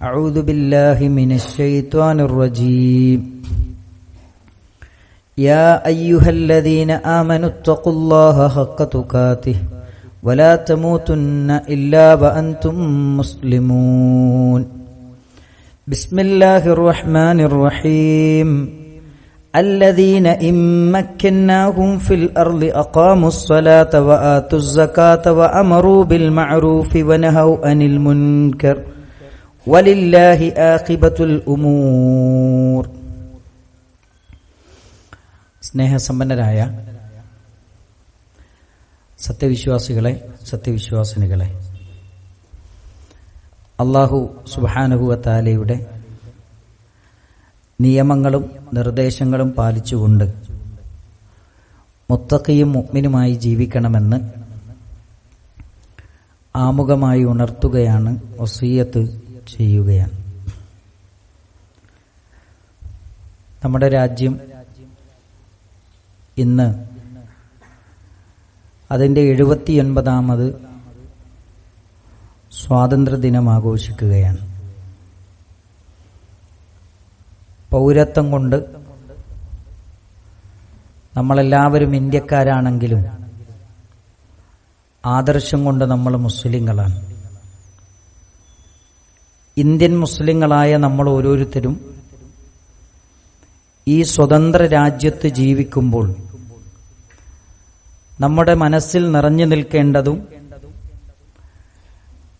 أعوذ بالله من الشيطان الرجيم. يا أيها الذين آمنوا اتقوا الله حق تقاته ولا تموتن إلا وأنتم مسلمون. بسم الله الرحمن الرحيم. الذين إن مكناهم في الأرض أقاموا الصلاة وآتوا الزكاة وأمروا بالمعروف ونهوا عن المنكر വലില്ലാഹി ആഖിബത്തുൽ ഉമൂർ. സ്നേഹസമ്പന്നരായ സത്യവിശ്വാസികളെ സത്യവിശ്വാസിനികളെ അള്ളാഹു സുബാനുഭവത്താലയുടെ നിയമങ്ങളും നിർദ്ദേശങ്ങളും പാലിച്ചുകൊണ്ട് മുത്തക്കയും മുഗ്മിനുമായി ജീവിക്കണമെന്ന് ആമുഖമായി ഉണർത്തുകയാണ് വസീയത്ത് ചെയ്യുകയാണ്. നമ്മുടെ രാജ്യം ഇന്ന് അതിന്റെ എഴുപത്തിയൊൻപതാമത് സ്വാതന്ത്ര്യദിനം ആഘോഷിക്കുകയാണ് പൗരത്വം കൊണ്ട് നമ്മളെല്ലാവരും ഇന്ത്യക്കാരാണെങ്കിലും ആദർശം കൊണ്ട് നമ്മൾ മുസ്ലിങ്ങളാണ്. ഇന്ത്യൻ മുസ്ലിങ്ങളായ നമ്മൾ ഓരോരുത്തരും ഈ സ്വതന്ത്ര രാജ്യത്ത് ജീവിക്കുമ്പോൾ നമ്മുടെ മനസ്സിൽ നിറഞ്ഞു നിൽക്കേണ്ടതും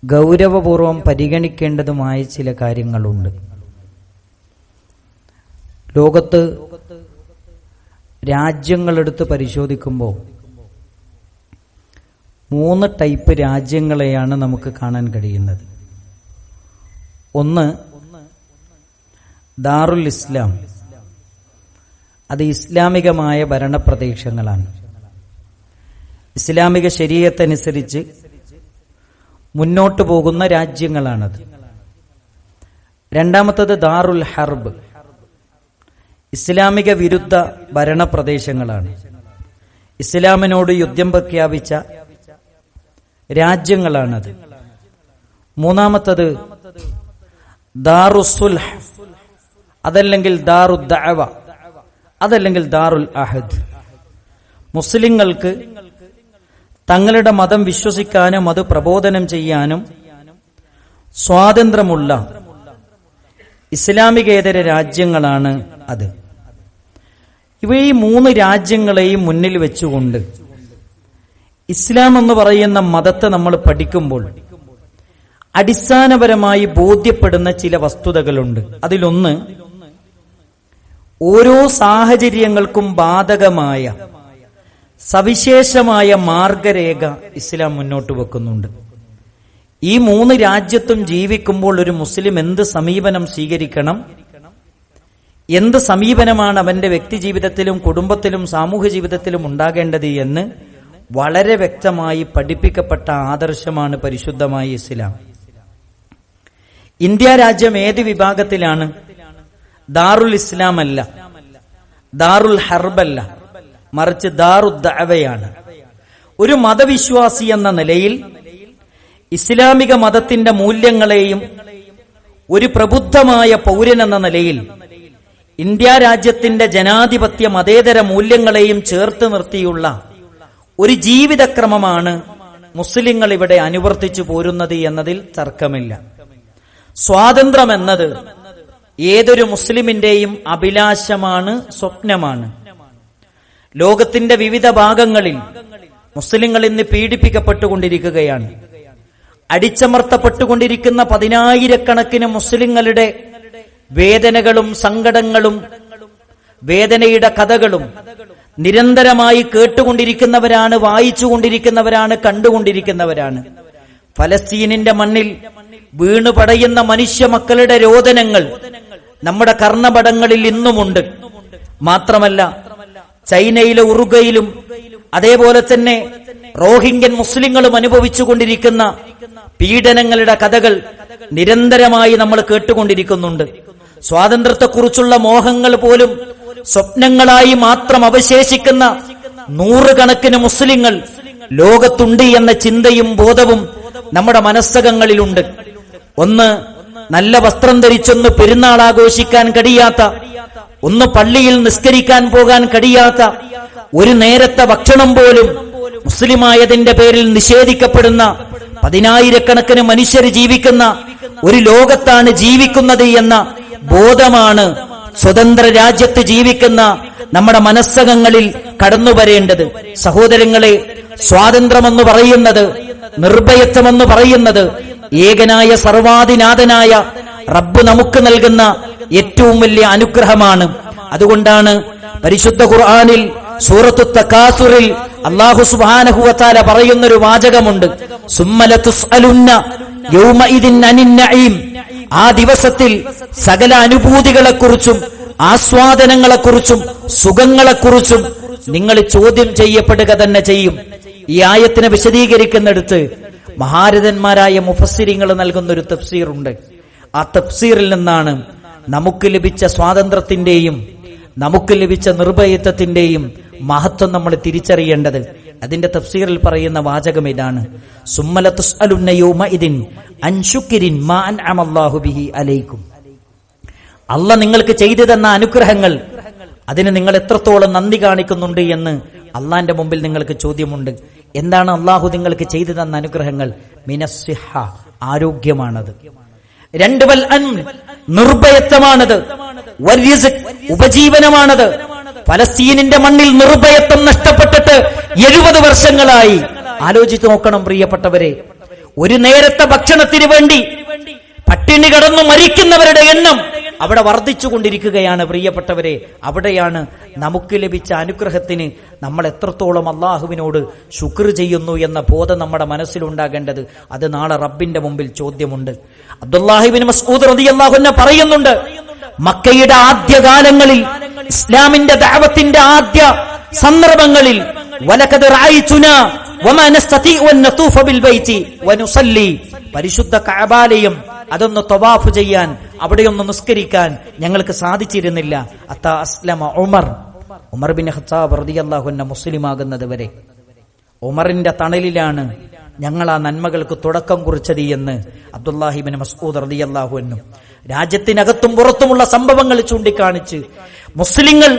ഗൗരവപൂർവം പരിഗണിക്കേണ്ടതുമായ ചില കാര്യങ്ങളുണ്ട്. ലോകത്ത് രാജ്യങ്ങളെടുത്ത് പരിശോധിക്കുമ്പോൾ മൂന്ന് ടൈപ്പ് രാജ്യങ്ങളെയാണ് നമുക്ക് കാണാൻ കഴിയുന്നത്. ഒന്ന് ദാറുൽ ഇസ്ലാം. അത് ഇസ്ലാമികമായ ഭരണപ്രദേശങ്ങളാണ്. ഇസ്ലാമിക ശരീരത്തനുസരിച്ച് മുന്നോട്ടു പോകുന്ന രാജ്യങ്ങളാണത്. രണ്ടാമത്തത് ദാറുൽ ഹർബ്. ഇസ്ലാമിക വിരുദ്ധ ഭരണപ്രദേശങ്ങളാണ്. ഇസ്ലാമിനോട് യുദ്ധം പ്രഖ്യാപിച്ച രാജ്യങ്ങളാണത്. മൂന്നാമത്തത് ദാറുസുൽഹ് അതല്ലെങ്കിൽ ദാറുദ്ദഅവ അതല്ലെങ്കിൽ ദാറുൽ അഹദ്. മുസ്ലിങ്ങൾക്ക് തങ്ങളുടെ മതം വിശ്വസിക്കാനും അത് പ്രബോധനം ചെയ്യാനും സ്വാതന്ത്ര്യമുള്ള ഇസ്ലാമികേതര രാജ്യങ്ങളാണ് അത്. ഇവ ഈ മൂന്ന് രാജ്യങ്ങളെയും മുന്നിൽ വെച്ചുകൊണ്ട് ഇസ്ലാം എന്ന് പറയുന്ന മതത്തെ നമ്മൾ പഠിക്കുമ്പോൾ അടിസ്ഥാനപരമായി ബോധ്യപ്പെടുന്ന ചില വസ്തുതകളുണ്ട്. അതിലൊന്ന് ഓരോ സാഹചര്യങ്ങൾക്കും ബാധകമായ സവിശേഷമായ മാർഗരേഖ ഇസ്ലാം മുന്നോട്ട് വെക്കുന്നുണ്ട്. ഈ മൂന്ന് രാജ്യത്തും ജീവിക്കുമ്പോൾ ഒരു മുസ്ലിം എന്ത് സമീപനം സ്വീകരിക്കണം? എന്ത് സമീപനമാണ് അവന്റെ വ്യക്തി ജീവിതത്തിലും കുടുംബത്തിലും സാമൂഹ്യ ജീവിതത്തിലും ഉണ്ടാകേണ്ടത് എന്ന് വളരെ വ്യക്തമായി പഠിപ്പിക്കപ്പെട്ട ആദർശമാണ് പരിശുദ്ധമായ ഇസ്ലാം. ഇന്ത്യ രാജ്യം ഏത് വിഭാഗത്തിലാണ്? ദാറുൽ ഇസ്ലാം അല്ല. ദാറുൽ ഹർബല്ല മറിച്ച് ദാറുദ്ദഅവയാണ് ഒരു മതവിശ്വാസി എന്ന നിലയിൽ ഇസ്ലാമിക മതത്തിന്റെ മൂല്യങ്ങളെയും ഒരു പ്രബുദ്ധമായ പൗരൻ എന്ന നിലയിൽ ഇന്ത്യ രാജ്യത്തിന്റെ ജനാധിപത്യ മതേതര മൂല്യങ്ങളെയും ചേർത്ത് നിർത്തിയുള്ള ഒരു ജീവിതക്രമമാണ് മുസ്ലിങ്ങൾ ഇവിടെ അനുവർത്തിച്ചു പോരുന്നത് എന്നതിൽ തർക്കമില്ല. സ്വാതന്ത്ര്യം എന്നത് ഏതൊരു മുസ്ലിമിന്റെയും അഭിലാഷമാണ് സ്വപ്നമാണ്. ലോകത്തിന്റെ വിവിധ ഭാഗങ്ങളിൽ മുസ്ലിങ്ങൾ ഇന്ന് പീഡിപ്പിക്കപ്പെട്ടുകൊണ്ടിരിക്കുകയാണ്. അടിച്ചമർത്തപ്പെട്ടുകൊണ്ടിരിക്കുന്ന പതിനായിരക്കണക്കിന് മുസ്ലിങ്ങളുടെ വേദനകളും സങ്കടങ്ങളും വേദനയുടെ കഥകളും നിരന്തരമായി കേട്ടുകൊണ്ടിരിക്കുന്നവരാണ് വായിച്ചുകൊണ്ടിരിക്കുന്നവരാണ് കണ്ടുകൊണ്ടിരിക്കുന്നവരാണ്. ഫലസ്തീനിന്റെ മണ്ണിൽ വീണു പടയുന്ന മനുഷ്യ മക്കളുടെ രോദനങ്ങൾ നമ്മുടെ കർണപടങ്ങളിൽ ഇന്നുമുണ്ട്. മാത്രമല്ല ചൈനയിലെ ഉറുഗയിലും അതേപോലെ തന്നെ റോഹിംഗ്യൻ മുസ്ലിങ്ങളും അനുഭവിച്ചുകൊണ്ടിരിക്കുന്ന പീഡനങ്ങളുടെ കഥകൾ നിരന്തരമായി നമ്മൾ കേട്ടുകൊണ്ടിരിക്കുന്നുണ്ട്. സ്വാതന്ത്ര്യത്തെക്കുറിച്ചുള്ള മോഹങ്ങൾ പോലും സ്വപ്നങ്ങളായി മാത്രം അവശേഷിക്കുന്ന നൂറുകണക്കിന് മുസ്ലിങ്ങൾ ലോകത്തുണ്ട് എന്ന ചിന്തയും ബോധവും നമ്മുടെ മനസ്സകങ്ങളിലുണ്ട്. ഒന്ന് നല്ല വസ്ത്രം ധരിച്ചൊന്ന് പെരുന്നാൾ ആഘോഷിക്കാൻ കഴിയാത്ത ഒന്ന് പള്ളിയിൽ നിസ്കരിക്കാൻ പോകാൻ കഴിയാത്ത ഒരു നേരത്തെ ഭക്ഷണം പോലും മുസ്ലിമായതിന്റെ പേരിൽ നിഷേധിക്കപ്പെടുന്ന പതിനായിരക്കണക്കിന് മനുഷ്യർ ജീവിക്കുന്ന ഒരു ലോകത്താണ് ജീവിക്കുന്നത് എന്ന ബോധമാണ് സ്വതന്ത്ര രാജ്യത്ത് ജീവിക്കുന്ന നമ്മുടെ മനസ്സകങ്ങളിൽ കടന്നു വരേണ്ടത് സഹോദരങ്ങളെ സ്വാതന്ത്ര്യമെന്ന് പറയുന്നത് നിർഭയത്വമെന്ന് പറയുന്നത് ഏകനായ സർവാധിനാഥനായ റബ്ബ് നമുക്ക് നൽകുന്ന ഏറ്റവും വലിയ അനുഗ്രഹമാണ്. അതുകൊണ്ടാണ് പരിശുദ്ധ ഖുർആാനിൽ സൂറത്തു തക്കാസുറിൽ അള്ളാഹു സുബാനഹുവത്താല പറയുന്നൊരു വാചകമുണ്ട്. ആ ദിവസത്തിൽ സകല അനുഭൂതികളെക്കുറിച്ചും ആസ്വാദനങ്ങളെക്കുറിച്ചും സുഖങ്ങളെക്കുറിച്ചും നിങ്ങൾ ചോദ്യം ചെയ്യപ്പെടുക തന്നെ ചെയ്യും. ഈ ആയത്തിനെ വിശദീകരിക്കുന്നിടത്ത് മഹാരഥന്മാരായ മുഫസ്സിരിങ്ങൾ നൽകുന്ന ഒരു തഫ്സീറുണ്ട്. ആ തഫ്സീറിൽ നിന്നാണ് നമുക്ക് ലഭിച്ച സ്വാതന്ത്ര്യത്തിന്റെയും നമുക്ക് ലഭിച്ച നിർഭയത്വത്തിന്റെയും മഹത്വം നമ്മൾ തിരിച്ചറിയേണ്ടത്. അതിന്റെ തഫ്സീറിൽ പറയുന്ന വാചകം ഇതാണ്. അല്ല നിങ്ങൾക്ക് ചെയ്തു തന്ന അനുഗ്രഹങ്ങൾ അതിന് നിങ്ങൾ എത്രത്തോളം നന്ദി കാണിക്കുന്നുണ്ട് എന്ന് അള്ളാന്റെ മുമ്പിൽ നിങ്ങൾക്ക് ചോദ്യമുണ്ട്. എന്താണ് അള്ളാഹു നിങ്ങൾക്ക് ചെയ്തു തന്ന അനുഗ്രഹങ്ങൾ? മിനസ്സിഹ ആരോഗ്യമാണത്. രണ്ട് വൽ അൻ നിർഭയത്വമാണത്. ഉപജീവനമാണത്. പലസ്തീനിന്റെ മണ്ണിൽ നിർഭയത്വം നഷ്ടപ്പെട്ടിട്ട് എഴുപത് വർഷങ്ങളായി. ആലോചിച്ചു നോക്കണം പ്രിയപ്പെട്ടവരെ. ഒരു നേരത്തെ ഭക്ഷണത്തിന് വേണ്ടി പട്ടിണി കടന്നു മരിക്കുന്നവരുടെ എണ്ണം അവിടെ വർദ്ധിച്ചുകൊണ്ടിരിക്കുകയാണ് പ്രിയപ്പെട്ടവരെ. അവിടെയാണ് നമുക്ക് ലഭിച്ച അനുഗ്രഹത്തിന് നമ്മൾ എത്രത്തോളം അള്ളാഹുവിനോട് ശുക്ർ ചെയ്യുന്നു എന്ന ബോധം നമ്മുടെ മനസ്സിലുണ്ടാകേണ്ടത്. അത് നാളെ റബ്ബിന്റെ മുമ്പിൽ ചോദ്യമുണ്ട്. അബ്ദുല്ലാഹിബിൻ മസ്ഊദ് പറയുന്നുണ്ട് മക്കയുടെ ആദ്യകാലങ്ങളിൽ ഇസ്ലാമിന്റെ ദാവത്തിന്റെ ആദ്യ സന്ദർഭങ്ങളിൽ വലക്കത് പരിശുദ്ധ കഅബാലയം അതൊന്ന് തൊവാഫ് ചെയ്യാൻ അവിടെയൊന്ന് നിസ്കരിക്കാൻ ഞങ്ങൾക്ക് സാധിച്ചിരുന്നില്ല. അത്ത അസ്ലമ ഉമർ. ഉമർ ബിൻ റളിയല്ലാഹു അൻഹു മുസ്ലിമാകുന്നത് വരെ. ഉമറിന്റെ തണലിലാണ് ഞങ്ങൾ ആ നന്മകൾക്ക് തുടക്കം കുറിച്ചത് എന്ന് അബ്ദുല്ലാഹിബിൻ മസ്ഊദ് റളിയല്ലാഹു എന്നും രാജ്യത്തിനകത്തും പുറത്തുമുള്ള സംഭവങ്ങൾ ചൂണ്ടിക്കാണിച്ച് മുസ്ലിങ്ങൾ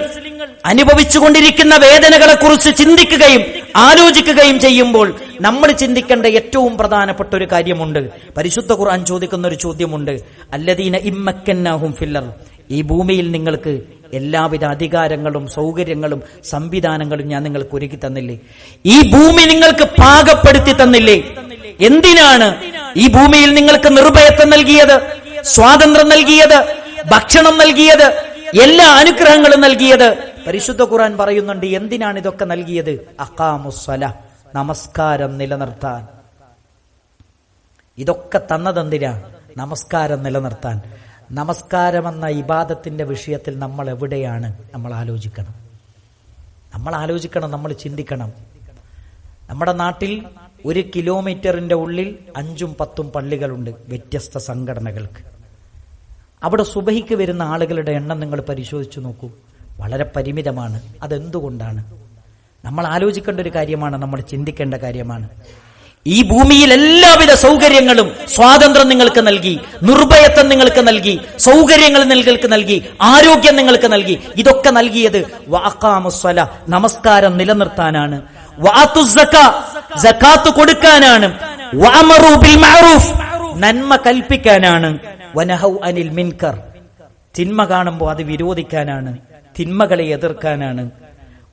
അനുഭവിച്ചുകൊണ്ടിരിക്കുന്ന വേദനകളെ കുറിച്ച് ചിന്തിക്കുകയും ആലോചിക്കുകയും ചെയ്യുമ്പോൾ നമ്മൾ ചിന്തിക്കേണ്ട ഏറ്റവും പ്രധാനപ്പെട്ട ഒരു കാര്യമുണ്ട്. പരിശുദ്ധ ഖുർആൻ ചോദിക്കുന്ന ഒരു ചോദ്യമുണ്ട്. അല്ലദീന ഇമ്മക്കന്നാഹും ഫില്ലർ. ഈ ഭൂമിയിൽ നിങ്ങൾക്ക് എല്ലാവിധ അധികാരങ്ങളും സൗകര്യങ്ങളും സംവിധാനങ്ങളും ഞാൻ നിങ്ങൾക്ക് ഒരുക്കി തന്നില്ലേ? ഈ ഭൂമി നിങ്ങൾക്ക് പാകപ്പെടുത്തി തന്നില്ലേ? എന്തിനാണ് ഈ ഭൂമിയിൽ നിങ്ങൾക്ക് നിർഭയത്വം നൽകിയത്? സ്വാതന്ത്ര്യം നൽകിയത്? ഭക്ഷണം നൽകിയത്? എല്ലാ അനുഗ്രഹങ്ങളും നൽകിയത്? പരിശുദ്ധ ഖുറാൻ പറയുന്നുണ്ട് എന്തിനാണ് ഇതൊക്കെ നൽകിയത്? അക്കാമുസ്വല നമസ്കാരം നിലനിർത്താൻ. ഇതൊക്കെ തന്നതെന്തിനാ? നമസ്കാരം നിലനിർത്താൻ. നമസ്കാരം എന്ന ഇബാദത്തിന്റെ വിഷയത്തിൽ നമ്മൾ എവിടെയാണ്? നമ്മൾ ആലോചിക്കണം. നമ്മൾ ആലോചിക്കണം നമ്മൾ ചിന്തിക്കണം. നമ്മുടെ നാട്ടിൽ ഒരു കിലോമീറ്ററിന്റെ ഉള്ളിൽ അഞ്ചും പത്തും പള്ളികളുണ്ട് വ്യത്യസ്ത സംഘടനകൾക്ക്. അവിടെ സുബഹിക്ക് വരുന്ന ആളുകളുടെ എണ്ണം നിങ്ങൾ പരിശോധിച്ചു നോക്കൂ. വളരെ പരിമിതമാണ്. അതെന്തുകൊണ്ടാണ്? നമ്മൾ ആലോചിക്കേണ്ട ഒരു കാര്യമാണ് നമ്മൾ ചിന്തിക്കേണ്ട കാര്യമാണ്. ഈ ഭൂമിയിൽ എല്ലാവിധ സൗകര്യങ്ങളും സ്വാതന്ത്ര്യം നിങ്ങൾക്ക് നൽകി നിർഭയത്വം നിങ്ങൾക്ക് നൽകി സൗകര്യങ്ങൾ നിങ്ങൾക്ക് നൽകി ആരോഗ്യം നിങ്ങൾക്ക് നൽകി ഇതൊക്കെ നൽകിയത് വാക്കാമുസ്വല നമസ്കാരം നിലനിർത്താനാണ്. കൊടുക്കാനാണ്. നന്മ കൽപ്പിക്കാനാണ്. വനഹൗ അനിൽ മിൻകർ തിന്മ കാണുമ്പോൾ അത് വിരോധിക്കാനാണ്. തിന്മകളെ എതിർക്കാനാണ്.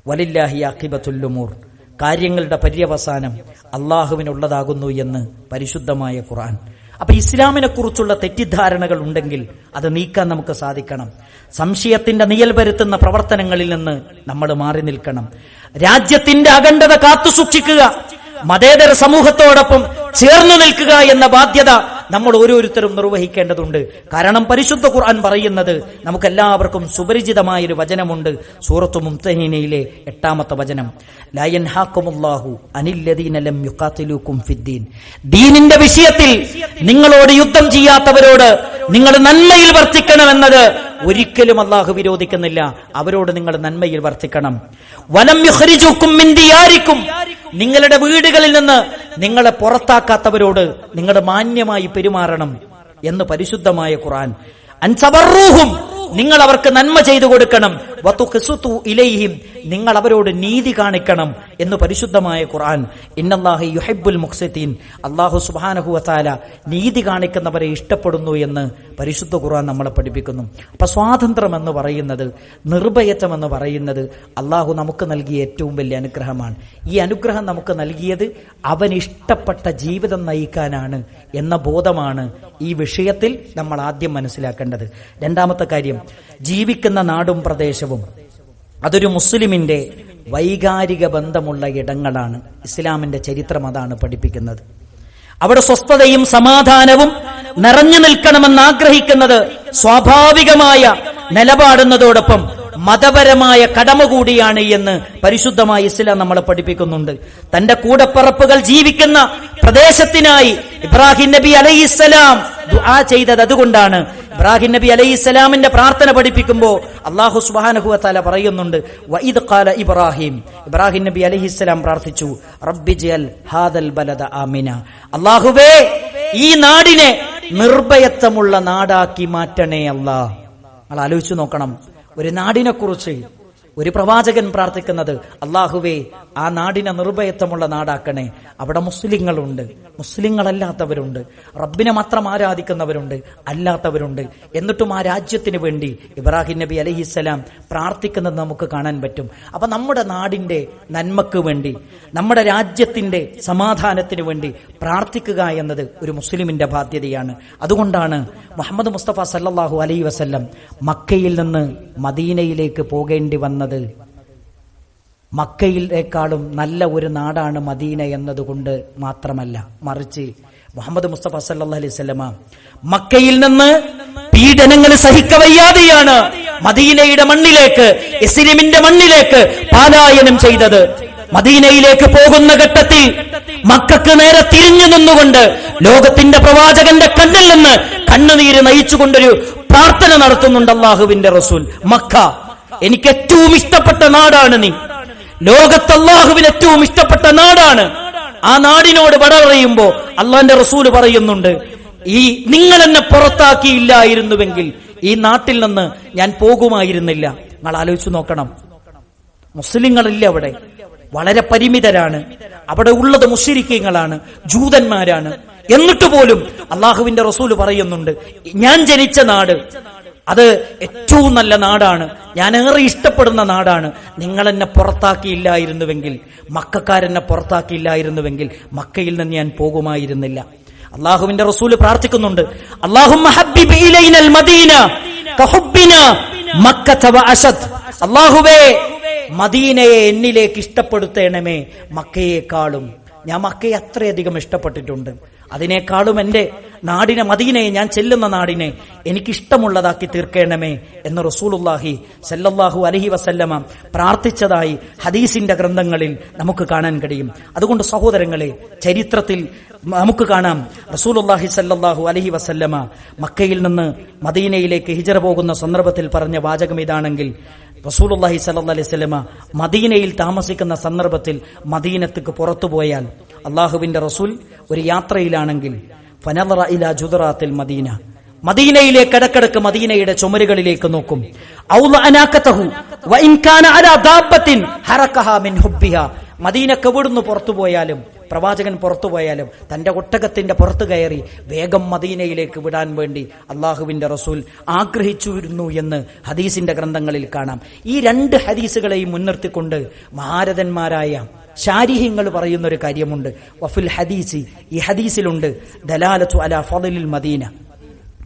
വലില്ലാഹി അഖിബത്തുല്ലുമൂർ കാര്യങ്ങളുടെ പര്യവസാനം അള്ളാഹുവിനുള്ളതാകുന്നു എന്ന് പരിശുദ്ധമായ ഖുർആൻ. അപ്പൊ ഇസ്ലാമിനെ കുറിച്ചുള്ള തെറ്റിദ്ധാരണകൾ ഉണ്ടെങ്കിൽ അത് നീക്കാൻ നമുക്ക് സാധിക്കണം. സംശയത്തിന്റെ നിയൽ വരുത്തുന്ന പ്രവർത്തനങ്ങളിൽ നിന്ന് നമ്മൾ മാറി നിൽക്കണം. രാജ്യത്തിന്റെ അഖണ്ഡത കാത്തു സൂക്ഷിക്കുക മതേതര സമൂഹത്തോടൊപ്പം ചേർന്നു നിൽക്കുക എന്ന ബാധ്യത നമ്മൾ ഓരോരുത്തരും നിർവഹിക്കേണ്ടതുണ്ട്. കാരണം പരിശുദ്ധ ഖുർആൻ പറയുന്നത് നമുക്കെല്ലാവർക്കും സുപരിചിതമായ ഒരു വചനമുണ്ട്. സൂറത്തു മുംതഹീനയിലെ എട്ടാമത്തെ വചനം. ലയൻ ഹാക്കുമുല്ലാഹു അനില്ലദീനലം ഫിദ്ദീൻ. ദീനിന്റെ വിഷയത്തിൽ നിങ്ങളോട് യുദ്ധം ചെയ്യാത്തവരോട് നിങ്ങൾ നന്മയിൽ വർത്തിക്കണമെന്നത് ഒരിക്കലും അള്ളാഹു വിരോധിക്കുന്നില്ല. അവരോട് നിങ്ങൾ നന്മയിൽ വർത്തിക്കണം. വലം യുഖ്രിജൂക്കും മിൻ ദിയാരിക്കും നിങ്ങളുടെ വീടുകളിൽ നിന്ന് നിങ്ങളെ പുറത്താക്കാത്തവരോട് നിങ്ങളുടെ മാന്യമായി പെരുമാറണം എന്ന് പരിശുദ്ധമായ ഖുറാൻ അൻസബറൂഹും നിങ്ങൾ അവർക്ക് നന്മ ചെയ്തു കൊടുക്കണം. ഇലൈഹിം നിങ്ങൾ അവരോട് നീതി കാണിക്കണം എന്ന് പരിശുദ്ധമായ ഖുർആൻ. ഇന്നല്ലാഹി യുഹിബ്ബുൽ മുഖ്സീൻ അള്ളാഹു സുബ്ഹാനഹു വതആല നീതി കാണിക്കുന്നവരെ ഇഷ്ടപ്പെടുന്നു എന്ന് പരിശുദ്ധ ഖുർആൻ നമ്മളെ പഠിപ്പിക്കുന്നു. അപ്പൊ സ്വാതന്ത്ര്യം എന്ന് പറയുന്നത് നിർഭയത്വം എന്ന് പറയുന്നത് അള്ളാഹു നമുക്ക് നൽകിയ ഏറ്റവും വലിയ അനുഗ്രഹമാണ്. ഈ അനുഗ്രഹം നമുക്ക് നൽകിയത് അവൻ ഇഷ്ടപ്പെട്ട ജീവിതം നയിക്കാനാണ് എന്ന ബോധമാണ് ഈ വിഷയത്തിൽ നമ്മൾ ആദ്യം മനസ്സിലാക്കേണ്ടത്. രണ്ടാമത്തെ കാര്യം ജീവിക്കുന്ന നാടും പ്രദേശവും അതൊരു മുസ്ലിമിന്റെ വൈകാരിക ബന്ധമുള്ള ഇടങ്ങളാണ്. ഇസ്ലാമിന്റെ ചരിത്രം അതാണ് പഠിപ്പിക്കുന്നത്. അവിടെ സ്വസ്ഥതയും സമാധാനവും നിറഞ്ഞു നിൽക്കണമെന്ന് ആഗ്രഹിക്കുന്നത് സ്വാഭാവികമായ നിലപാടുന്നതോടൊപ്പം മതപരമായ കടമ കൂടിയാണ് എന്ന് പരിശുദ്ധമായ ഇസ്ലാം നമ്മളെ പഠിപ്പിക്കുന്നുണ്ട്. തന്റെ കൂടപ്പറപ്പുകൾ ജീവിക്കുന്ന പ്രദേശത്തിനായി ഇബ്രാഹിം നബി അലൈഹിസ്സലാം ദുആ ചെയ്തത് അതുകൊണ്ടാണ് ഇബ്രാഹിം നബി അലൈഹി അലൈഹിസ്സലാമിന്റെ പ്രാർത്ഥന പഠിപ്പിക്കുമ്പോൾ അള്ളാഹു സുബ്ഹാനഹു വാല പറയുന്നുണ്ട് വൈദ് കാല ഇബ്രാഹിം. ഇബ്രാഹിം നബി അലൈഹി ഇസ്ലാം പ്രാർത്ഥിച്ചു റബ്ബി ജൽ ഹാദൽ ബലദ ആമിന. അള്ളാഹുവേ ഈ നാടിനെ നിർഭയത്വമുള്ള നാടാക്കി മാറ്റണേ അല്ലാ. നമ്മൾ ആലോചിച്ചു നോക്കണം ഒരു നാടിനെ കുറിച്ച് ഒരു പ്രവാചകൻ പ്രാർത്ഥിക്കുന്നത് അള്ളാഹുവേ ആ നാടിനെ നിർഭയത്വമുള്ള നാടാക്കണേ. അവിടെ മുസ്ലിങ്ങളുണ്ട്. മുസ്ലിങ്ങളല്ലാത്തവരുണ്ട്. റബ്ബിനെ മാത്രം ആരാധിക്കുന്നവരുണ്ട്. അല്ലാത്തവരുണ്ട്. എന്നിട്ടും ആ രാജ്യത്തിന് വേണ്ടി ഇബ്രാഹിം നബി അലഹിസ്സലാം പ്രാർത്ഥിക്കുന്നത് നമുക്ക് കാണാൻ പറ്റും. അപ്പൊ നമ്മുടെ നാടിന്റെ നന്മക്ക് വേണ്ടി നമ്മുടെ രാജ്യത്തിന്റെ സമാധാനത്തിന് വേണ്ടി പ്രാർത്ഥിക്കുക എന്നത് ഒരു മുസ്ലിമിന്റെ ബാധ്യതയാണ്. അതുകൊണ്ടാണ് മുഹമ്മദ് മുസ്തഫ സല്ലാഹു അലൈ വസല്ലം മക്കയിൽ നിന്ന് മദീനയിലേക്ക് പോകേണ്ടി വന്നത് മക്കയിലേക്കാളും നല്ല ഒരു നാടാണ് മദീന എന്നതുകൊണ്ട് മാത്രമല്ല മറിച്ച് മുഹമ്മദ് മുസ്തഫ സല്ലാ സ്വലമ മക്കയിൽ നിന്ന് പീഡനങ്ങൾ സഹിക്കവയ്യാതെയാണ് മദീനയുടെ മണ്ണിലേക്ക് ഇസ്ലിമിന്റെ മണ്ണിലേക്ക് പാലായനം ചെയ്തത്. മദീനയിലേക്ക് പോകുന്ന ഘട്ടത്തിൽ മക്കൾക്ക് നേരെ തിരിഞ്ഞു നിന്നുകൊണ്ട് ലോകത്തിന്റെ പ്രവാചകന്റെ കണ്ണിൽ നിന്ന് കണ്ണുനീര് നയിച്ചുകൊണ്ടൊരു പ്രാർത്ഥന നടത്തുന്നുണ്ട് അള്ളാഹുവിന്റെ റസൂൽ. മക്ക എനിക്ക് ഏറ്റവും ഇഷ്ടപ്പെട്ട നാടാണ് നീ. ലോകത്ത് അള്ളാഹുവിന് ഏറ്റവും ഇഷ്ടപ്പെട്ട നാടാണ്. ആ നാടിനോട് വട പറയുമ്പോ അള്ളാന്റെ റസൂൽ പറയുന്നുണ്ട് ഈ നിങ്ങൾ എന്നെ പുറത്താക്കിയില്ലായിരുന്നുവെങ്കിൽ ഈ നാട്ടിൽ നിന്ന് ഞാൻ പോകുമായിരുന്നില്ല. നിങ്ങൾ ആലോചിച്ചു നോക്കണം. മുസ്ലിങ്ങളില്ല അവിടെ. വളരെ പരിമിതരാണ്. അവിടെ ഉള്ളത് മുഷിരിക്കങ്ങളാണ് ജൂതന്മാരാണ്. എന്നിട്ട് പോലും അള്ളാഹുവിന്റെ റസൂൽ പറയുന്നുണ്ട് ഞാൻ ജനിച്ച നാട് അത് ഏറ്റവും നല്ല നാടാണ്. ഞാൻ ഏറെ ഇഷ്ടപ്പെടുന്ന നാടാണ്. നിങ്ങൾ എന്നെ പുറത്താക്കിയില്ലായിരുന്നുവെങ്കിൽ മക്കാരെന്നെ പുറത്താക്കിയില്ലായിരുന്നുവെങ്കിൽ മക്കയിൽ നിന്ന് ഞാൻ പോകുമായിരുന്നില്ല. അള്ളാഹുവിന്റെ റസൂൽ പ്രാർത്ഥിക്കുന്നുണ്ട്. അള്ളാഹുവേ മദീനയെ എന്നിലേക്ക് ഇഷ്ടപ്പെടുത്തേണമേ മക്കയെക്കാളും. ഞാൻ മക്കയെ അത്രയധികം ഇഷ്ടപ്പെട്ടിട്ടുണ്ട്. അതിനേക്കാളും എന്റെ നാടിനെ മദീനയെ ഞാൻ ചെല്ലുന്ന നാടിനെ എനിക്കിഷ്ടമുള്ളതാക്കി തീർക്കേണമേ എന്ന് റസൂലുല്ലാഹി സല്ലല്ലാഹു അലഹി വസല്ലമ പ്രാർത്ഥിച്ചതായി ഹദീസിന്റെ ഗ്രന്ഥങ്ങളിൽ നമുക്ക് കാണാൻ കഴിയും. അതുകൊണ്ട് സഹോദരങ്ങളെ ചരിത്രത്തിൽ നമുക്ക് കാണാം. റസൂലുല്ലാഹി സല്ലല്ലാഹു അലഹി വസല്ലമ മക്കയിൽ നിന്ന് മദീനയിലേക്ക് ഹിജറ പോകുന്ന സന്ദർഭത്തിൽ പറഞ്ഞ വാചകം ഇതാണെങ്കിൽ സല്ലാ അലൈഹി വസല്ലമ മദീനയിൽ താമസിക്കുന്ന സന്ദർഭത്തിൽ മദീനത്തേക്ക് പുറത്തുപോയാൽ അള്ളാഹുവിന്റെ റസൂൽ ഒരു യാത്രയിലാണെങ്കിൽ ഫനറ ഇല ജുദറാത്തിൽ മദീന. മദീനയിലെ കിടക്കിടക്ക് മദീനയുടെ ചുമരുകളിലേക്ക് നോക്കും. മദീനക്ക് എവിടുന്ന് പുറത്തു പോയാലും പ്രവാചകൻ പുറത്തു പോയാലും തന്റെ ഒട്ടകത്തിന്റെ പുറത്തു കയറി വേഗം മദീനയിലേക്ക് വിടാൻ വേണ്ടി അള്ളാഹുവിന്റെ റസൂൽ ആഗ്രഹിച്ചിരുന്നു എന്ന് ഹദീസിന്റെ ഗ്രന്ഥങ്ങളിൽ കാണാം. ഈ രണ്ട് ഹദീസുകളെയും മുൻനിർത്തിക്കൊണ്ട് മഹാരഥന്മാരായ ശാരിഹ്യങ്ങൾ പറയുന്ന ഒരു കാര്യമുണ്ട്. വഫുൽ ഹദീസി ഈ ഹദീസിലുണ്ട് ദലാലത്തു അല ഫലിൽ മദീന.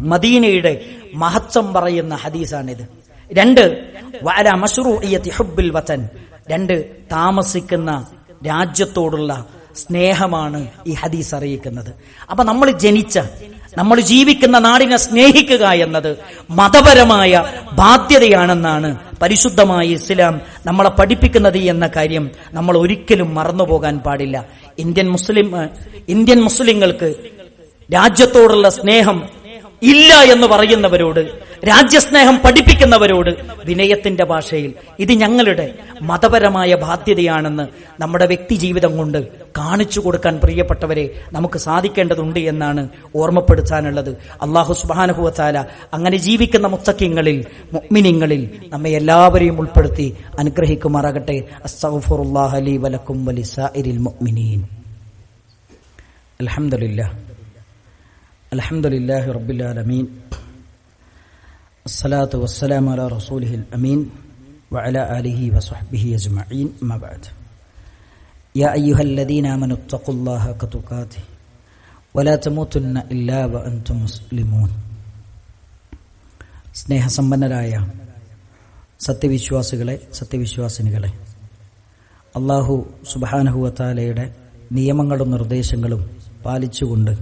മദീനയുടെ മഹത്വം പറയുന്ന ഹദീസാണിത്. രണ്ട് വഅല മഷ്റൂഇയ്യത്തി ഹുബ്ബിൽ വതൻ. രണ്ട് താമസിക്കുന്ന രാജ്യത്തോടുള്ള സ്നേഹമാണ് ഈ ഹദീസ് അറിയിക്കുന്നത്. അപ്പൊ നമ്മൾ ജനിച്ച നമ്മൾ ജീവിക്കുന്ന നാടിനെ സ്നേഹിക്കുക എന്നത് മതപരമായ ബാധ്യതയാണെന്നാണ് പരിശുദ്ധമായ ഇസ്ലാം നമ്മളെ പഠിപ്പിക്കുന്നത് എന്ന കാര്യം നമ്മൾ ഒരിക്കലും മറന്നുപോകാൻ പാടില്ല. ഇന്ത്യൻ മുസ്ലിം ഇന്ത്യൻ മുസ്ലിങ്ങൾക്ക് രാജ്യത്തോടുള്ള സ്നേഹം ഇല്ല എന്ന് പറയുന്നവരോട് രാജ്യസ്നേഹം പഠിപ്പിക്കുന്നവരോട് വിനയത്തിന്റെ ഭാഷയിൽ. ഇത് ഞങ്ങളുടെ മതപരമായ ബാധ്യതയാണെന്ന് നമ്മുടെ വ്യക്തി ജീവിതം കൊണ്ട് കാണിച്ചു കൊടുക്കാൻ പ്രിയപ്പെട്ടവരെ നമുക്ക് സാധിക്കേണ്ടതുണ്ട് എന്നാണ് ഓർമ്മപ്പെടുത്താനുള്ളത്. അള്ളാഹു സുബാനുഭവത്താല അങ്ങനെ ജീവിക്കുന്ന മുത്തക്കിങ്ങളിൽ മുഅ്മിനീങ്ങളിൽ നമ്മെ എല്ലാവരെയും ഉൾപ്പെടുത്തി അനുഗ്രഹിക്കുമാറാകട്ടെ. അസ്തഗ്ഫിറുല്ലാഹ ലീ വലക്കും അലഹമില്ല الحمد لله رب العالمين الصلاة والسلام على رسوله الأمين وعلى آله وصحبه أجمعين ما بعد يا أيها الذين آمنوا اتقوا الله حق تقاته ولا تموتن إلا وأنتم مسلمون സ്നേഹസമ്പന്നരായ സത്യവിശ്വാസികളെ സത്യവിശ്വാസിനികളെ അള്ളാഹു സുബാനഹുവത്താലയുടെ നിയമങ്ങളും നിർദ്ദേശങ്ങളും പാലിച്ചുകൊണ്ട്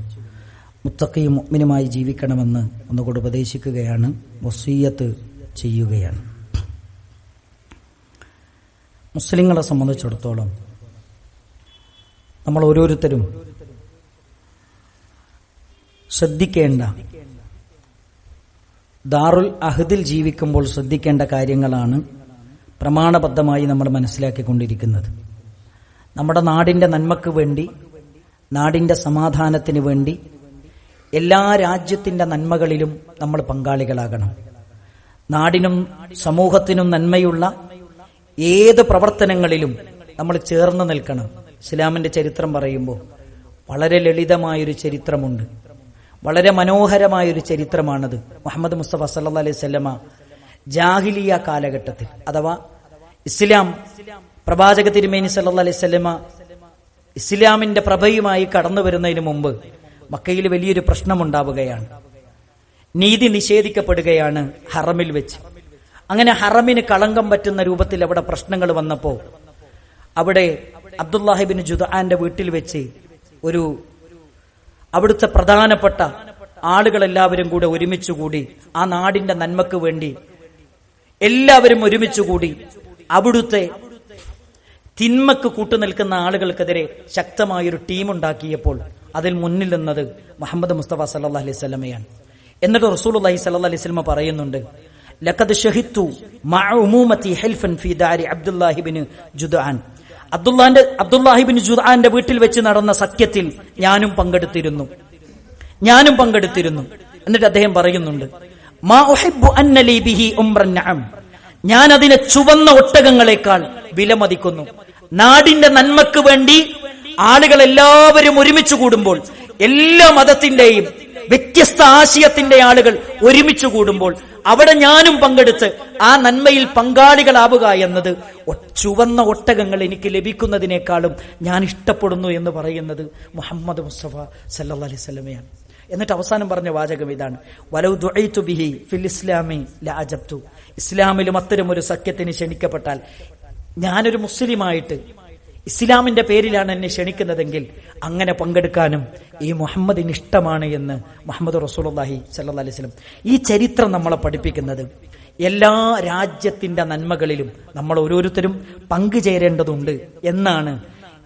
മുത്തക്കയും മുഗ്മിനുമായി ജീവിക്കണമെന്ന് ഒന്നുകൂടെ ഉപദേശിക്കുകയാണ് വസീയത്ത് ചെയ്യുകയാണ്. മുസ്ലിങ്ങളെ സംബന്ധിച്ചിടത്തോളം നമ്മൾ ഓരോരുത്തരും ശ്രദ്ധിക്കേണ്ട ദാറുൽ അഹദിൽ ജീവിക്കുമ്പോൾ ശ്രദ്ധിക്കേണ്ട കാര്യങ്ങളാണ് പ്രമാണബദ്ധമായി നമ്മൾ മനസ്സിലാക്കിക്കൊണ്ടിരിക്കുന്നത്. നമ്മുടെ നാടിന്റെ നന്മക്ക് വേണ്ടി നാടിന്റെ സമാധാനത്തിന് വേണ്ടി എല്ലാ രാജ്യത്തിന്റെ നന്മകളിലും നമ്മൾ പങ്കാളികളാകണം. നാടിനും സമൂഹത്തിനും നന്മയുള്ള ഏത് പ്രവർത്തനങ്ങളിലും നമ്മൾ ചേർന്ന് നിൽക്കണം. ഇസ്ലാമിന്റെ ചരിത്രം പറയുമ്പോൾ വളരെ ലളിതമായൊരു ചരിത്രമുണ്ട്. വളരെ മനോഹരമായൊരു ചരിത്രമാണത്. മുഹമ്മദ് മുസ്തഫ സല്ല അലൈഹി സ്വല്ലമ ജാഹിലിയ കാലഘട്ടത്തിൽ അഥവാ ഇസ്ലാം പ്രവാചക തിരുമേനി സല്ല അലൈഹി സ്വല്ലമ ഇസ്ലാമിന്റെ പ്രഭയുമായി കടന്നു വരുന്നതിന് മുമ്പ് മക്കയിൽ വലിയൊരു പ്രശ്നമുണ്ടാവുകയാണ്. നീതി നിഷേധിക്കപ്പെടുകയാണ് ഹറമിൽ വെച്ച്. അങ്ങനെ ഹറമിന് കളങ്കം പറ്റുന്ന രൂപത്തിൽ അവിടെ പ്രശ്നങ്ങൾ വന്നപ്പോ അവിടെ അബ്ദുല്ലാഹിബിൻ ജുദാന്റെ വീട്ടിൽ വെച്ച് ഒരു അവിടുത്തെ പ്രധാനപ്പെട്ട ആളുകളെല്ലാവരും കൂടെ ഒരുമിച്ചുകൂടി ആ നാടിന്റെ നന്മക്ക് വേണ്ടി എല്ലാവരും ഒരുമിച്ചുകൂടി അവിടുത്തെ തിന്മക്ക് കൂട്ടുനിൽക്കുന്ന ആളുകൾക്കെതിരെ ശക്തമായൊരു ടീം ഉണ്ടാക്കിയപ്പോൾ അതിൽ മുന്നിൽ നിന്നത് മുഹമ്മദ് മുസ്തഫ സല്ലാ അലൈഹി സ്വലമയാണ് എന്നിട്ട് റസൂൽ അലൈഹി സല്ലാ അലൈഹി സ്വലമ പറയുന്നുണ്ട് ലഖദ് ഷഹിത്തു ഫി ദാരി അബ്ദുല്ലാഹിബിന് ജുദാൻ അബ്ദുല്ലാന്റെ അബ്ദുല്ലാഹിബിൻ ജുദാന്റെ വീട്ടിൽ വെച്ച് നടന്ന സഖ്യത്തിൽ ഞാനും പങ്കെടുത്തിരുന്നു. ഞാനും പങ്കെടുത്തിരുന്നു. എന്നിട്ട് അദ്ദേഹം പറയുന്നുണ്ട് ഞാൻ അതിനെ ചുവന്ന ഒട്ടകങ്ങളെക്കാൾ വിലമതിക്കുന്നു. നാടിന്റെ നന്മക്ക് വേണ്ടി ആളുകൾ എല്ലാവരും ഒരുമിച്ച് കൂടുമ്പോൾ എല്ലാ മതത്തിന്റെയും വ്യത്യസ്ത ആശയത്തിന്റെ ആളുകൾ ഒരുമിച്ച് കൂടുമ്പോൾ അവിടെ ഞാനും പങ്കെടുത്ത് ആ നന്മയിൽ പങ്കാളികളാവുക എന്നത് ചുവന്ന ഒട്ടകങ്ങൾ എനിക്ക് ലഭിക്കുന്നതിനേക്കാളും ഞാൻ ഇഷ്ടപ്പെടുന്നു എന്ന് പറയുന്നത് മുഹമ്മദ് മുസ്തഫ സല്ലാ അലൈഹി സ്വലമയാണ് എന്നിട്ട് അവസാനം പറഞ്ഞ വാചകം ഇതാണ്. വലൗ ബിഹി ഫിൽ ഇസ്ലാമി ഇസ്ലാമിലും അത്തരം ഒരു സഖ്യത്തിന് ക്ഷണിക്കപ്പെട്ടാൽ ഞാനൊരു മുസ്ലിമായിട്ട് ഇസ്ലാമിന്റെ പേരിലാണ് എന്നെ ക്ഷണിക്കുന്നതെങ്കിൽ അങ്ങനെ പങ്കെടുക്കാനും ഈ മുഹമ്മദിന് ഇഷ്ടമാണ് എന്ന് മുഹമ്മദ് റസൂലി സല്ലാ അലൈഹി സ്വലം ഈ ചരിത്രം നമ്മളെ പഠിപ്പിക്കുന്നത് എല്ലാ രാജ്യത്തിന്റെ നന്മകളിലും നമ്മൾ ഓരോരുത്തരും പങ്കുചേരേണ്ടതുണ്ട് എന്നാണ്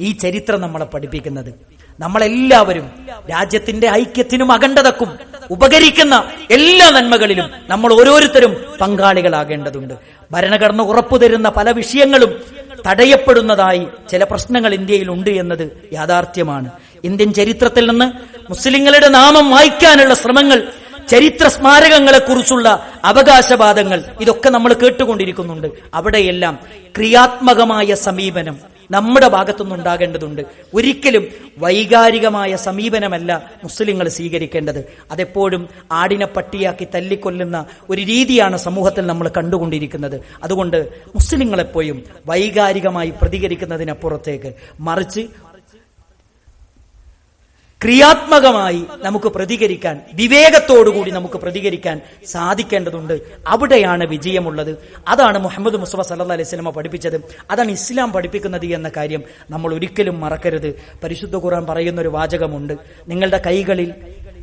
ഈ ചരിത്രം നമ്മളെ പഠിപ്പിക്കുന്നത്. നമ്മളെല്ലാവരും രാജ്യത്തിന്റെ ഐക്യത്തിനും അഖണ്ഡതക്കും ഉപകരിക്കുന്ന എല്ലാ നന്മകളിലും നമ്മൾ ഓരോരുത്തരും പങ്കാളികളാകേണ്ടതുണ്ട്. ഭരണഘടന ഉറപ്പു തരുന്ന പല വിഷയങ്ങളും തടയപ്പെടുന്നതായി ചില പ്രശ്നങ്ങൾ ഇന്ത്യയിൽ ഉണ്ട് എന്നത് യാഥാർത്ഥ്യമാണ്. ഇന്ത്യൻ ചരിത്രത്തിൽ നിന്ന് മുസ്ലിങ്ങളുടെ നാമം വായിക്കാനുള്ള ശ്രമങ്ങൾ ചരിത്ര സ്മാരകങ്ങളെ കുറിച്ചുള്ള അവകാശവാദങ്ങൾ ഇതൊക്കെ നമ്മൾ കേട്ടുകൊണ്ടിരിക്കുന്നുണ്ട്. അവിടെയെല്ലാം ക്രിയാത്മകമായ സമീപനം നമ്മുടെ ഭാഗത്തുനിന്ന് ഉണ്ടാകേണ്ടതുണ്ട്. ഒരിക്കലും വൈകാരികമായ സമീപനമല്ല മുസ്ലിങ്ങൾ സ്വീകരിക്കേണ്ടത്. അതെപ്പോഴും ആടിനെ പട്ടിയാക്കി തല്ലിക്കൊല്ലുന്ന ഒരു രീതിയാണ് സമൂഹത്തിൽ നമ്മൾ കണ്ടുകൊണ്ടിരിക്കുന്നത്. അതുകൊണ്ട് മുസ്ലിങ്ങളെപ്പോഴും വൈകാരികമായി പ്രതികരിക്കുന്നതിനപ്പുറത്തേക്ക് മറിച്ച് ക്രിയാത്മകമായി നമുക്ക് പ്രതികരിക്കാൻ വിവേകത്തോടുകൂടി നമുക്ക് പ്രതികരിക്കാൻ സാധിക്കേണ്ടതുണ്ട്. അവിടെയാണ് വിജയമുള്ളത്. അതാണ് മുഹമ്മദ് മുസ്ഫ സല്ല അലൈഹി സ്വലമ പഠിപ്പിച്ചത്. അതാണ് ഇസ്ലാം പഠിപ്പിക്കുന്നത് എന്ന കാര്യം നമ്മൾ ഒരിക്കലും മറക്കരുത്. പരിശുദ്ധ ഖുർആൻ പറയുന്ന ഒരു വാചകമുണ്ട്. നിങ്ങളുടെ കൈകളിൽ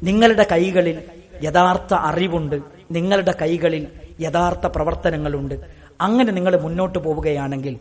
നിങ്ങളുടെ കൈകളിൽ യഥാർത്ഥ അറിവുണ്ട്. നിങ്ങളുടെ കൈകളിൽ യഥാർത്ഥ പ്രവർത്തനങ്ങളുണ്ട്. അങ്ങനെ നിങ്ങൾ മുന്നോട്ട് പോവുകയാണെങ്കിൽ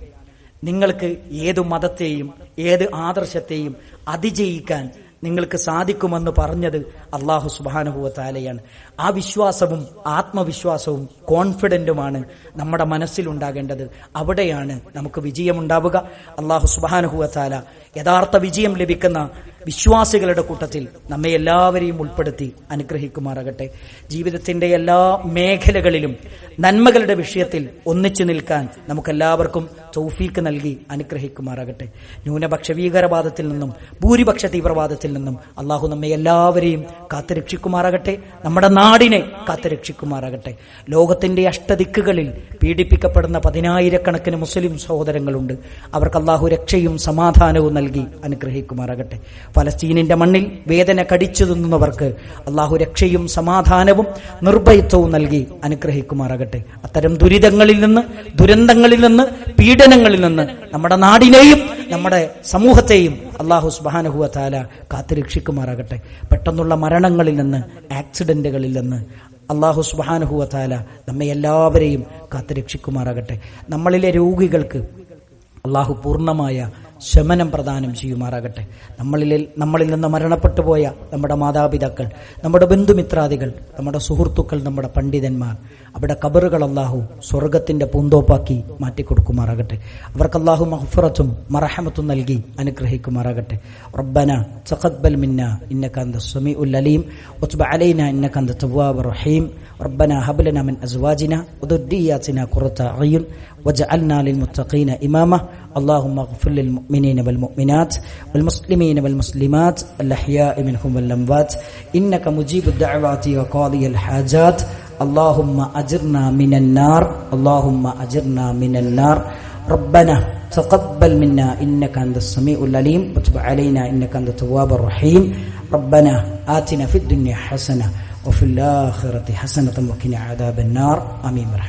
നിങ്ങൾക്ക് ഏത് മതത്തെയും ഏത് ആദർശത്തെയും അതിജയിക്കാൻ നിങ്ങൾക്ക് സാധിക്കുമെന്ന് പറഞ്ഞത് അള്ളാഹു സുബാനുഭവത്താലയാണ് ആ വിശ്വാസവും ആത്മവിശ്വാസവും കോൺഫിഡന്റുമാണ് നമ്മുടെ മനസ്സിലുണ്ടാകേണ്ടത് അവിടെയാണ് നമുക്ക് വിജയമുണ്ടാവുക. അള്ളാഹു സുബാനുഭവത്താല യഥാർത്ഥ വിജയം ലഭിക്കുന്ന വിശ്വാസികളുടെ കൂട്ടത്തിൽ നമ്മെ എല്ലാവരെയും ഉൾപ്പെടുത്തി അനുഗ്രഹിക്കുമാറാകട്ടെ. ജീവിതത്തിന്റെ എല്ലാ മേഖലകളിലും നന്മകളുടെ വിഷയത്തിൽ ഒന്നിച്ചു നിൽക്കാൻ നമുക്കെല്ലാവർക്കും തൗഫീക്ക് നൽകി അനുഗ്രഹിക്കുമാറാകട്ടെ. ന്യൂനപക്ഷ ഭീകരവാദത്തിൽ നിന്നും ഭൂരിപക്ഷ തീവ്രവാദത്തിൽ നിന്നും അള്ളാഹു നമ്മെ എല്ലാവരെയും കാത്തുരക്ഷിക്കുമാറാകട്ടെ. നമ്മുടെ നാടിനെ കാത്തുരക്ഷിക്കുമാറാകട്ടെ. ലോകത്തിന്റെ അഷ്ടദിക്കുകളിൽ പീഡിപ്പിക്കപ്പെടുന്ന പതിനായിരക്കണക്കിന് മുസ്ലിം സഹോദരങ്ങളുണ്ട്. അവർക്ക് അള്ളാഹു രക്ഷയും സമാധാനവും നൽകി അനുഗ്രഹിക്കുമാറാകട്ടെ. ഫലസ്തീനിന്റെ മണ്ണിൽ വേദന കടിച്ചു തിന്നുന്നവർക്ക് അള്ളാഹു രക്ഷയും സമാധാനവും നിർഭയത്വവും നൽകി അനുഗ്രഹിക്കുമാറാകട്ടെ. അത്തരം ദുരിതങ്ങളിൽ നിന്ന് ദുരന്തങ്ങളിൽ നിന്ന് പീഡനങ്ങളിൽ നിന്ന് നമ്മുടെ നാടിനെയും നമ്മുടെ സമൂഹത്തെയും അള്ളാഹു സുബാനഹുവ താല കാത്തുരക്ഷിക്കുമാറാകട്ടെ പെട്ടെന്നുള്ള മരണങ്ങളിൽ നിന്ന് ആക്സിഡന്റുകളിൽ നിന്ന് അള്ളാഹു സുബാനഹുവ താല നമ്മെ എല്ലാവരെയും കാത്തുരക്ഷിക്കുമാറാകട്ടെ നമ്മളിലെ രോഗികൾക്ക് അള്ളാഹു പൂർണമായ ശമനം പ്രദാനം ചെയ്യുമാറാകട്ടെ. നമ്മളിൽ നമ്മളിൽ നിന്ന് മരണപ്പെട്ടു പോയ നമ്മുടെ മാതാപിതാക്കൾ നമ്മുടെ ബന്ധുമിത്രാദികൾ നമ്മുടെ സുഹൃത്തുക്കൾ നമ്മുടെ പണ്ഡിതന്മാർ അവിടെ കബറുകൾ അള്ളാഹു സ്വർഗത്തിന്റെ പൂന്തോപ്പാക്കി മാറ്റിക്കൊടുക്കുമാറാകട്ടെ. അവർക്ക് അള്ളാഹു മഹ്ഫുറത്തും മറഹമത്തും നൽകി അനുഗ്രഹിക്കുമാറാകട്ടെ. റബ്ബന സഖദ്ബൽ മിന്ന ഇന്നക്കാന്ത സുമി ഉൽ അലീം. ഉസ്ബ അലൈന ഇന്നക്കാന്ത തവാബ് റഹീം. റബ്ബന ഹബലന മിൻ അസ്വാജിന ഉദുദ്ദീയാസിന കുറത്ത അയ്യുൻ. اعين واجعلنا للمتقين إماما. اللهم اغفر للمؤمنين والمؤمنات والمسلمين والمسلمات الأحياء منهم والأموات. إنك مجيب الدعوات وقاضي الحاجات. اللهم أجرنا من النار. اللهم أجرنا من النار. ربنا تقبل منا. إنك أنت السميع العليم. وتب علينا. إنك أنت التواب الرحيم. ربنا آتنا في الدنيا حسنة وفي الآخرة حسنة وقنا عذاب النار. آمين. برحمة